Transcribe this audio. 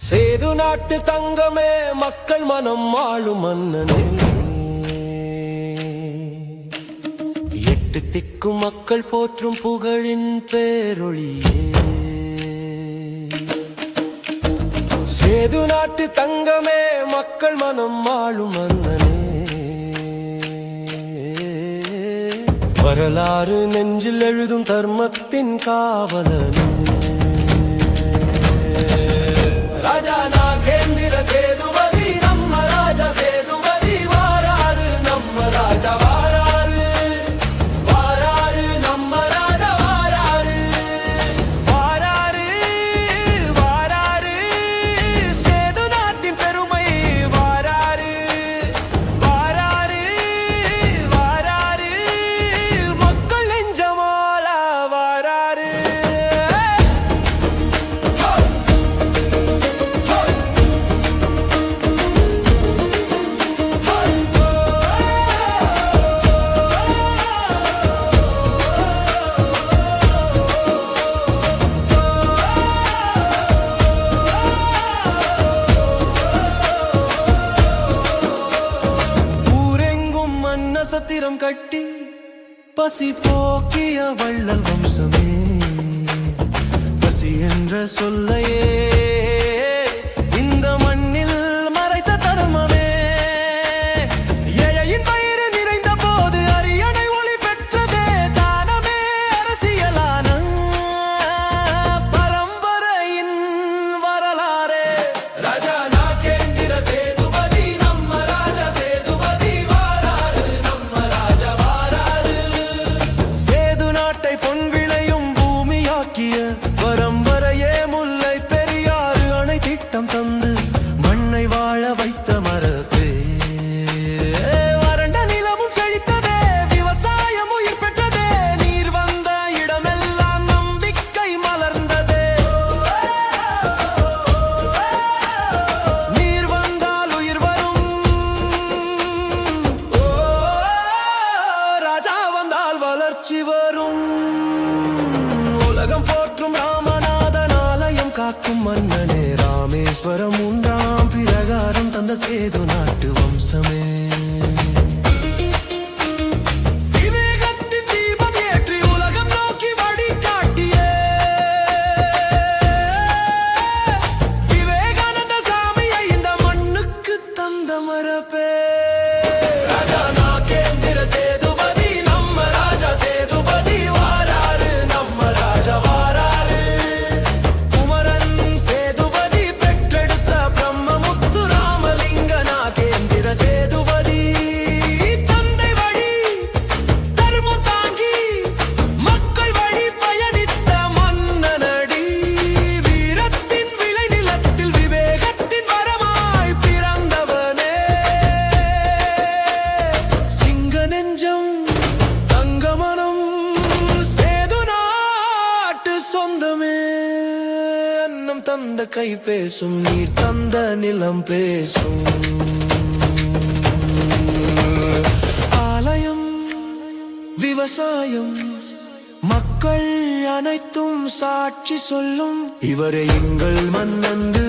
சேது நாட்டு தங்கமே மக்கள் மனம் ஆளும் மன்னனே எட்டு திக்கு மக்கள் போற்றும் புகழின் பேரொழியே. சேது நாட்டு தங்கமே மக்கள் மனம் ஆளும் மன்னனே வரலாறு நெஞ்சில் எழுதும் தர்மத்தின் காவலனே. ராஜா சத்திரம் கட்டி பசி போக்கிய வள்ளல் வம்சமே பசி என்ற சொல்லையே. பூமியாக்கிய பரம்பரையே முல்லை பெரியாறு அணை திட்டம் தந்து மண்ணை வாழ வைத்த மரபே. வறண்ட நிலமும் செழித்ததே விவசாயம் உயிர் பெற்றதே நீர் வந்த இடமெல்லாம் நம்பிக்கை மலர்ந்ததே. நீர் வந்தால் உயிர் வரும். ராஜா வந்தால் வளர்ச்சி வரும். உலகம் போற்றும் ராமநாதன் ஆலயம் காக்கும் மன்னனே ராமேஸ்வரம் மூன்றாம் பிரகாரம் தந்த சேது நாட்டு வம்சமே. அன்னம் தந்த கை பேசும் நீர் தந்த நிலம் பேசும். ஆலயம் விவசாயம் மக்கள் அனைத்தும் சாட்சி சொல்லும். இவரே எங்கள் மன்னந்து